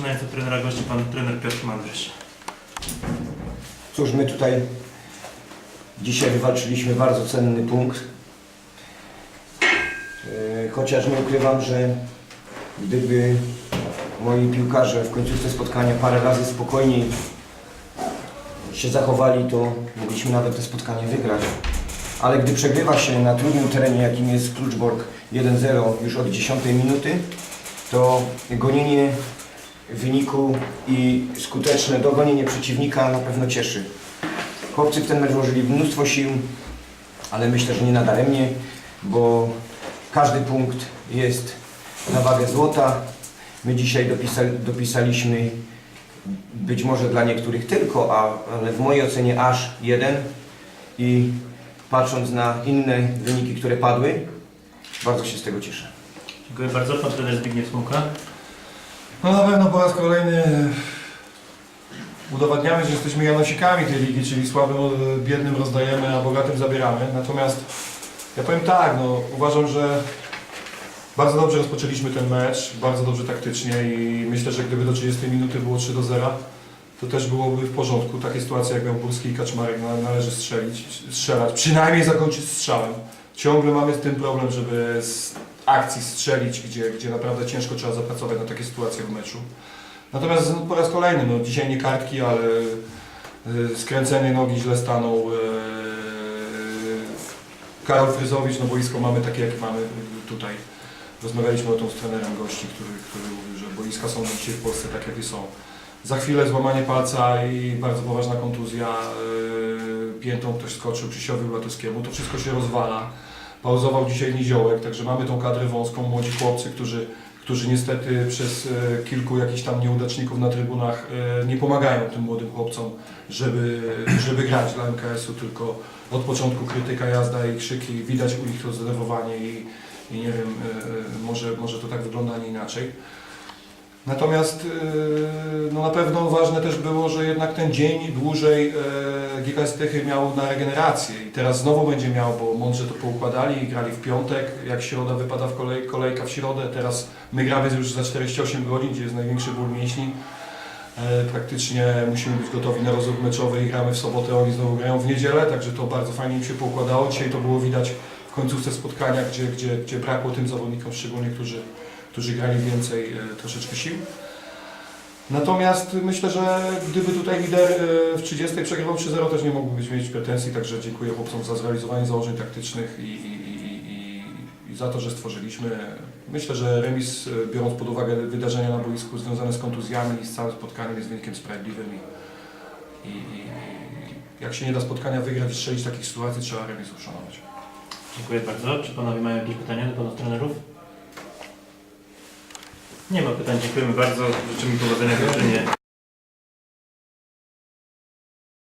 zaczynając od trenera gości pan trener Piotr Mandrysz. Cóż, my tutaj dzisiaj wywalczyliśmy bardzo cenny punkt. E, Chociaż nie ukrywam, że gdyby moi piłkarze w końcówce spotkania parę razy spokojniej się zachowali, to mogliśmy nawet to spotkanie wygrać. Ale gdy przegrywa się na trudnym terenie, jakim jest Kluczbork 1-0 już od 10 minuty, to gonienie wyniku i skuteczne dogonienie przeciwnika na pewno cieszy. Chłopcy w ten mecz włożyli mnóstwo sił, ale myślę, że nie nadaremnie, bo każdy punkt jest na wagę złota. My dzisiaj dopisali, dopisaliśmy być może dla niektórych tylko, a, ale w mojej ocenie aż jeden i patrząc na inne wyniki, które padły, bardzo się z tego cieszę. Dziękuję bardzo. Pan trener Zbigniew Smuka. No na pewno po raz kolejny udowadniamy, że jesteśmy janosikami tej ligi, czyli słabym, e, biednym rozdajemy, a bogatym zabieramy. Natomiast ja powiem tak, no, uważam, że bardzo dobrze rozpoczęliśmy ten mecz, bardzo dobrze taktycznie i myślę, że gdyby do 30 minuty było 3 do 0, to też byłoby w porządku. Takie sytuacje jak miał Burski i Kaczmarek na- należy strzelić, strzelać, przynajmniej zakończyć strzałem. Ciągle mamy z tym problem, żeby akcji strzelić, gdzie, gdzie naprawdę ciężko trzeba zapracować na takie sytuacje w meczu. Natomiast no, po raz kolejny, no, dzisiaj nie kartki, ale y, skręcenie nogi źle stanął. y, Karol Fryzowicz, no boisko mamy takie, jakie mamy tutaj. Rozmawialiśmy o tym z trenerem gości, który, który mówił, że boiska są dzisiaj w Polsce tak, jakie są. Za chwilę złamanie palca i bardzo poważna kontuzja. Yy, piętą ktoś skoczył Krzysiowi Latowskiemu. To wszystko się rozwala. Pauzował dzisiaj Niziołek, także mamy tą kadrę wąską, młodzi chłopcy, którzy, którzy niestety przez e, kilku jakichś tam nieudaczników na trybunach e, nie pomagają tym młodym chłopcom, żeby, żeby grać dla MKS-u, tylko od początku krytyka, jazda i krzyki, widać u nich to zdenerwowanie i, i nie wiem, e, może, może to tak wygląda, a nie inaczej. Natomiast e, no na pewno ważne też było, że jednak ten dzień dłużej e, GKS Tychy miał na regenerację i teraz znowu będzie miał, bo mądrze to poukładali i grali w piątek, jak środa wypada w kolej, kolejka w środę, teraz my gramy już za 48 godzin, gdzie jest największy ból mięśni. E, Praktycznie musimy być gotowi na rozruch meczowy i gramy w sobotę, oni znowu grają w niedzielę, także to bardzo fajnie im się poukładało. Dzisiaj to było widać w końcówce spotkania, gdzie, gdzie, gdzie brakło tym zawodnikom, szczególnie którzy, którzy grali więcej e, troszeczkę sił. Natomiast myślę, że gdyby tutaj lider e, w 30 przegrywał 3-0 też nie mógłby mieć pretensji, także dziękuję chłopcom za zrealizowanie założeń taktycznych i, i, i, i, za to, że stworzyliśmy. Myślę, że remis, e, biorąc pod uwagę wydarzenia na boisku związane z kontuzjami i z całym spotkaniem jest wynikiem sprawiedliwym i, i, i jak się nie da spotkania wygrać i strzelić takich sytuacji, trzeba remis uszanować. Dziękuję bardzo. Czy panowie mają jakieś pytania do panów trenerów? Nie ma pytań. Dziękujemy bardzo. Życzymy powodzenia w.